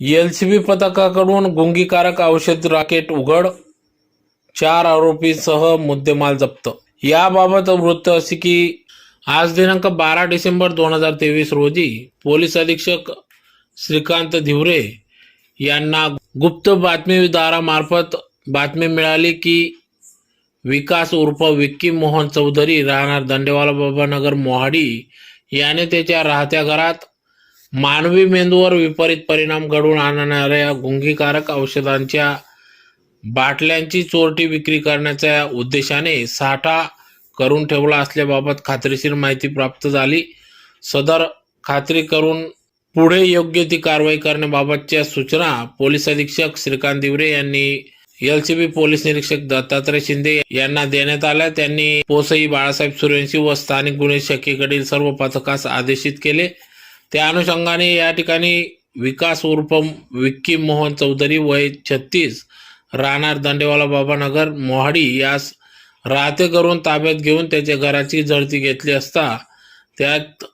LCB पथकाकडून गुंगीकारक औषध राकेट उघड चार आरोपीसह मुद्देमाल जप्त. याबाबत वृत्त असे की आज दिनांक बारा डिसेंबर दोन हजार तेवीस रोजी पोलीस अधीक्षक श्रीकांत धिवरे यांना गुप्त बातमीदारामार्फत बातमी मिळाली की विकास उर्फ विक्की मोहन चौधरी राहणार दंडेवाला बाबानगर मोहाडी याने त्याच्या राहत्या घरात मानवी मेंदूवर विपरीत परिणाम घडवून आणणाऱ्या गुंगीकारक औषधांच्या बाटल्यांची चोरटी विक्री करण्याच्या उद्देशाने साठा करून ठेवला असल्याबाबत खात्रीशीर माहिती प्राप्त झाली. सदर खात्री करून पुढे योग्य ती कारवाई करण्याबाबतच्या सूचना पोलीस अधीक्षक श्रीकांत दिवरे यांनी एलसीबी पोलीस निरीक्षक दत्तात्रय शिंदे यांना देण्यात आल्या. त्यांनी पोसई बाळासाहेब सुरेंशी व स्थानिक गुन्हे शाखेकडील सर्व पथकास आदेशित केले. त्या अनुषंगाने या ठिकाणी विकास उर्फ विक्की मोहन चौधरी वय छत्तीस राहणार दंडेवाला बाबानगर मोहाडी. यास राहते करून ताब्यात घेऊन त्याच्या घराची झडती घेतली असता त्यात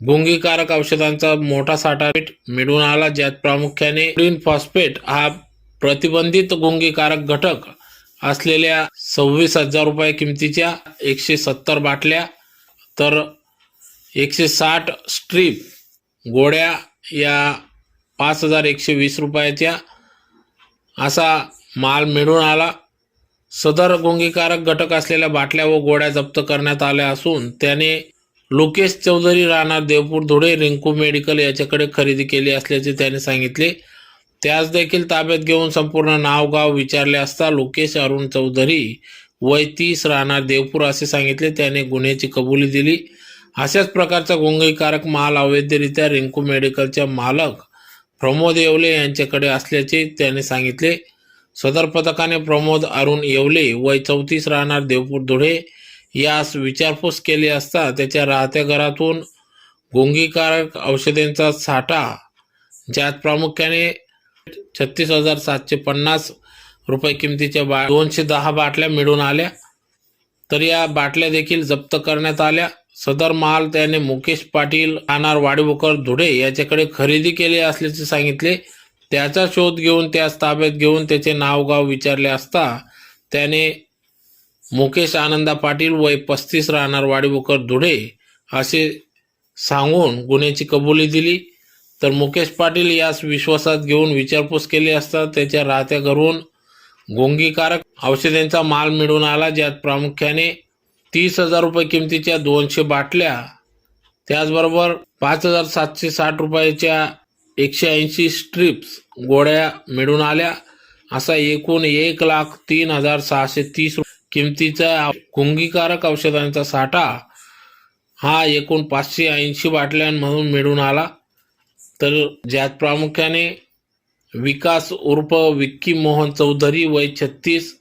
गुंगीकारक औषधांचा मोठा साठा मिळून आला ज्यात प्रामुख्याने ग्रीन फॉस्फेट हा प्रतिबंधित गुंगीकारक घटक असलेल्या सव्वीस हजार रुपये किमतीच्या एकशे सत्तर बाटल्या तर एकशे साठ स्ट्रीप गोड्या या पाच हजार एकशे वीस रुपयाच्या असा माल मिळून आला. सदर गुंगीकारक घटक असलेल्या बाटल्या व गोळ्या जप्त करण्यात आल्या असून त्याने लोकेश चौधरी राहणार देवपूर धुळे रिंकू मेडिकल याच्याकडे खरेदी केली असल्याचे त्याने सांगितले. त्यास देखील ताब्यात घेऊन संपूर्ण नाव गाव विचारले असता लोकेश अरुण चौधरी वय तीस राहणार देवपूर असे सांगितले. त्याने गुन्ह्याची कबुली दिली. अशाच प्रकारचा गुंगीकारक माल अवैधरित्या रिंकू मेडिकलच्या मालक प्रमोद येवले यांच्याकडे असल्याचे त्याने सांगितले. सदर पथकाने प्रमोद अरुण येवले वय चौतीस राहणार देवपूर धुळे यास विचारपूस केली असता त्याच्या राहत्या घरातून गुंगीकारक औषधांचा साठा ज्यात प्रामुख्याने छत्तीस हजार सातशे पन्नास रुपये किमतीच्या बा दोनशे दहा बाटल्या मिळून आल्या. तर या बाटल्या देखील जप्त करण्यात आल्या. सदर माल त्याने मुकेश पाटील अनार वाडीबोकर धुडे याच्याकडे खरेदी केले असल्याचे सांगितले. त्याचा शोध घेऊन त्यास ताब्यात घेऊन त्याचे नावगाव विचारले असता त्याने मुकेश आनंदा पाटील वय पस्तीस राहणार वाडीबोकर धुळे असे सांगून गुन्ह्याची कबुली दिली. तर मुकेश पाटील यास विश्वासात घेऊन विचारपूस केली असता त्याच्या राहत्या घरून गोंगीकारक औषधांचा माल मिळून आला ज्यात प्रामुख्याने तीस हजार रुपये किमतीच्या दोनशे बाटल्या त्याचबरोबर पाच हजार सातशे साठ रुपयाच्या एकशे ऐंशी स्ट्रिप्स गोळ्या मिळून आल्या. असा एकूण एक लाख तीन हजार सहाशे तीस किमतीचा कुंगीकारक औषधांचा साठा हा एकूण पाचशे ऐंशी बाटल्यांमधून मिळून आला. तर ज्यात प्रामुख्याने विकास उर्फ विक्की मोहन चौधरी वय छत्तीस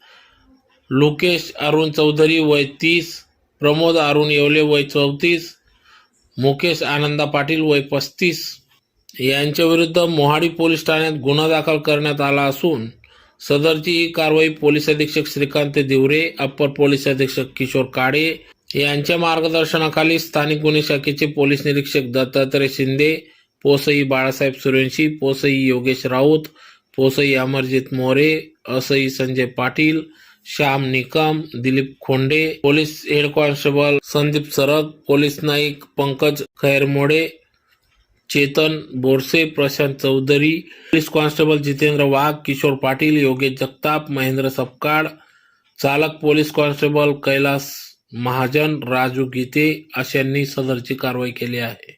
लोकेश अरुण चौधरी वय तीस प्रमोद अरुण येवले वय चौतीस मुकेश आनंदा पाटील वय पस्तीस. यांच्याविरुद्ध मोहाडी पोलीस ठाण्यात गुन्हा दाखल करण्यात आला असून सदरची ही कारवाई पोलीस अधीक्षक श्रीकांत दिवरे अप्पर पोलीस अधीक्षक किशोर काळे यांच्या मार्गदर्शनाखाली स्थानिक गुन्हे शाखेचे पोलीस निरीक्षक दत्तात्रय शिंदे पोसई बाळासाहेब सूर्यवंशी पोसई योगेश राऊत पोसई Amarjit More असई Sanjay Patil Shyam Nikam Dilip Khonde police head constable Sandeep Sarag police Naik Pankaj Khairmode Chetan Borse Prashant Chaudhari police constable Jitendra Wagh Kishor Patil Yogesh Jagtap Mahendra Sapkal चालक पोलीस कॉन्स्टेबल कैलास महाजन राजू गीते अशांनी सदरची कारवाई केली आहे.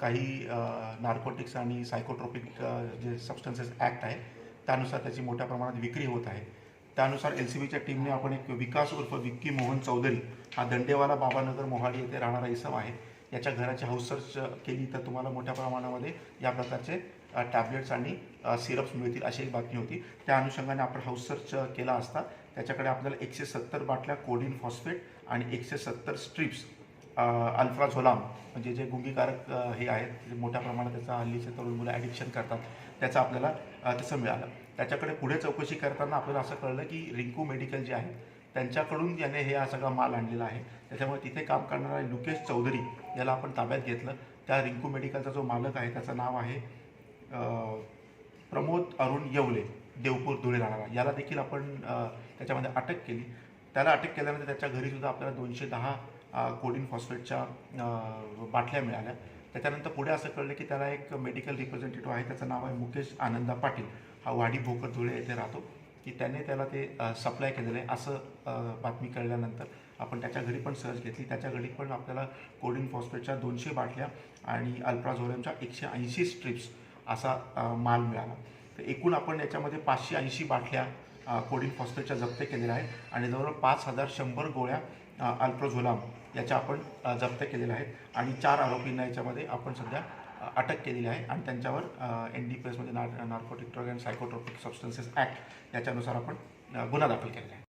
काही narcotics आणि सायकोट्रोपिक जे substances act आहे त्यानुसार त्याची मोठ्या प्रमाणात विक्री होत आहे. त्यानुसार एल सी बीच्या टीमने आपण एक विकास उर्फ विक्की मोहन चौधरी हा दंडेवाला बाबानगर मोहाडी येथे राहणारा इसम आहे. याच्या घराची हाऊस सर्च केली तर तुम्हाला मोठ्या प्रमाणामध्ये या प्रकारचे टॅबलेट्स आणि सिरप्स मिळतील अशी एक बातमी होती. त्या अनुषंगाने आपण हाऊस सर्च केला असता त्याच्याकडे आपल्याला एकशे सत्तर बाटल्या कोडिन फॉस्फेट आणि एकशे सत्तर स्ट्रिप्स अल्फ्राझोलाम म्हणजे जे गुंगीकारक हे आहेत जे मोठ्या प्रमाणात त्याचा हल्लीचे तरुण मुलं ॲडिक्शन करतात त्याचं आपल्याला तसं मिळालं. त्याच्याकडे पुढे चौकशी करताना आपल्याला असं कळलं की रिंकू मेडिकल जे आहे त्यांच्याकडून याने हे हा सगळा माल आणलेला आहे. त्याच्यामुळे तिथे काम करणारा लुकेश चौधरी याला आपण ताब्यात घेतलं. त्या रिंकू मेडिकलचा जो मालक आहे त्याचं नाव आहे प्रमोद अरुण येवले देवपूर धुळे राहणारा याला देखील आपण त्याच्यामध्ये अटक केली. त्याला अटक केल्यानंतर त्याच्या घरीसुद्धा आपल्याला दोनशे दहा कोडिन फॉस्फेटच्या बाटल्या मिळाल्या. त्याच्यानंतर पुढे असं कळलं की त्याला एक मेडिकल रिप्रेझेंटेटिव्ह आहे त्याचं नाव आहे मुकेश आनंदा पाटील. हा वाडी भोकर धुळे येथे राहतो की त्याने त्याला ते सप्लाय केलेलं आहे. असं बातमी कळल्यानंतर आपण त्याच्या घरी पण सर्च घेतली. त्याच्या घरी पण आपल्याला कोडिन फॉस्फेटच्या दोनशे बाटल्या आणि अल्प्राझोलमच्या एकशे ऐंशी स्ट्रिप्स असा माल मिळाला. तर एकूण आपण याच्यामध्ये पाचशे ऐंशी बाटल्या कोडिन फॉस्फेटच्या जप्त केलेल्या आहेत. आणि जवळजवळ पाच हजार शंभर गोळ्या अ, अल्प्रोझोलाम याच्या आपण जप्त केलेल्या आहेत. आणि चार आरोपींना याच्यामध्ये आपण सध्या अटक केलेली आहे. आणि त्यांच्यावर एन डी पी एसमध्ये नार narcotic drug and psychotropic substances act याच्यानुसार आपण गुन्हा दाखल केलेला आहे.